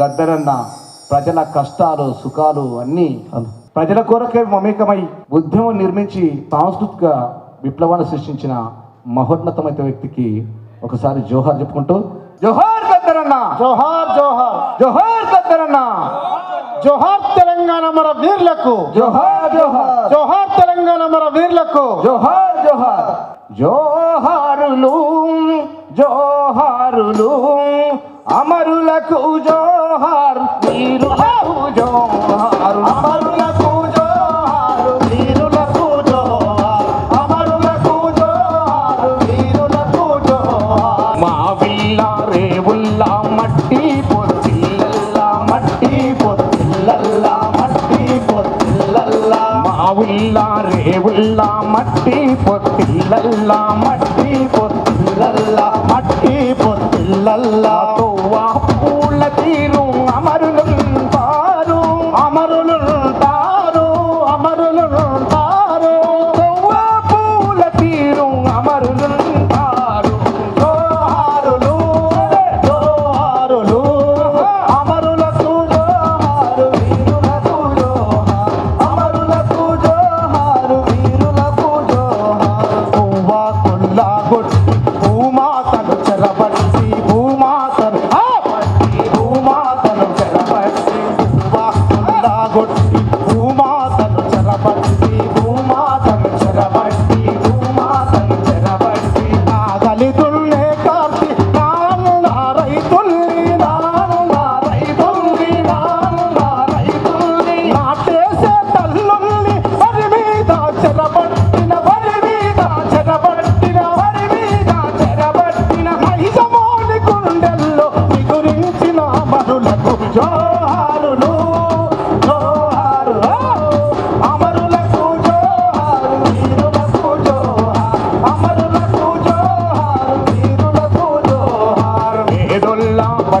గద్దరన్న ప్రజల కష్టాలు సుఖాలు అన్నీ ప్రజల కొరకే మమేకమై ఉద్యమం నిర్మించి సాంస్కృతిక విప్లవాన్ని సృష్టించిన మహోన్నతమైన వ్యక్తికి ఒకసారి జోహార్ చెప్పుకుంటూ జోహార్ గద్దరన్న! జోహార్ జోహార్! జోహార్ గద్దరన్న! జోహార్ తెలంగాణ మన వీర్లకు! జోహార్ జోహార్! జోహార్ తెలంగాణ మన వీర్లకు! జోహార్ జోహార్! జోహారులు జోహారులు అమరులకు జోహార్ వీరులకు జోహార్. అమరులకు జోహార్ వీరులకు జోహార్. అమరులకు జోహార్ వీరులకు జోహార్. మా విల్ల రేవుల్లా మట్టి పొత్తిల్లల్లా మట్టి పొత్తిల్లల్లా మట్టి పొత్తిల్లల్లా. మా ఉల్ల రేవుల్లా మట్టి పొత్తిల్లల్లా మట్టి పొత్తిల్లల్లా మట్టి పొత్తిల్లల్లా.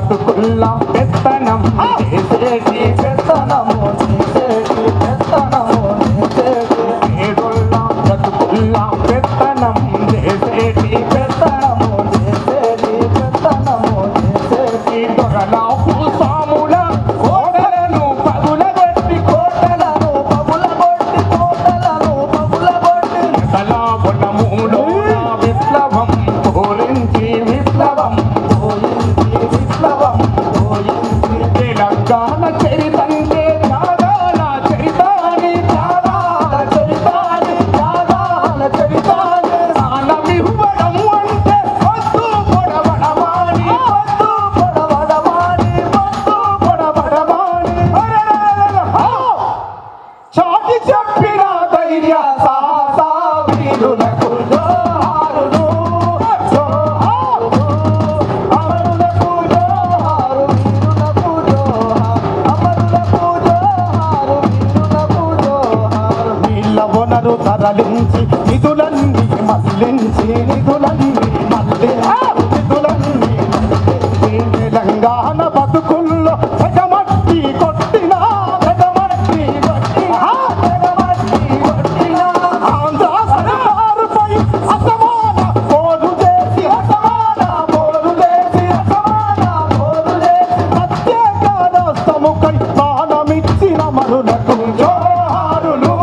బతుకుల్లా పెత్తనం. చేసేటి పెత్తనము చేసేటి పెత్తనము ఏదొల్లా బతుకుల్లా పెత్తనం. చేసేటి 자 하나 캐리 방대 అందరూ తరలించి నిధులన్నీ మళ్ళించి నిధులన్నీ మళ్ళీ నిధులన్నీ తెలంగాణ బతుకుల్లో ఎగమట్టి కొట్టిన ఎగమట్టి కొట్టిన ఎగమట్టి కొట్టిన. ఆంధ్ర సర్కారుపై అసమాన పోరు చేసి అసమాన పోరు చేసి అసమాన పోరు చేసి ప్రత్యేక రాష్ట్రముకై ప్రాణమిచ్చిన మరులకు జోహారులు జోహారులు.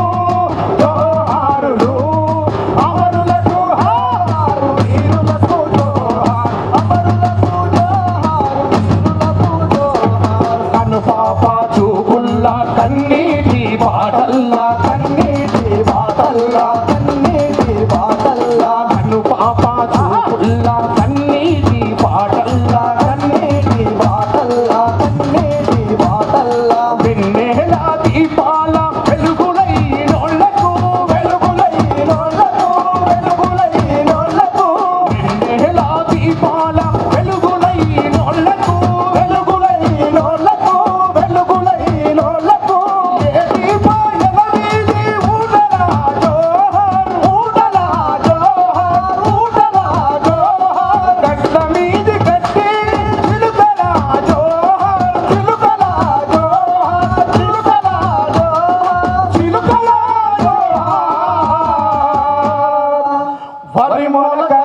కన్నీటి బాటల్లా కన్నీటి బాటల్లా కన్నీటి బాటల్లా కన్ను పాప చూపుల్లా মন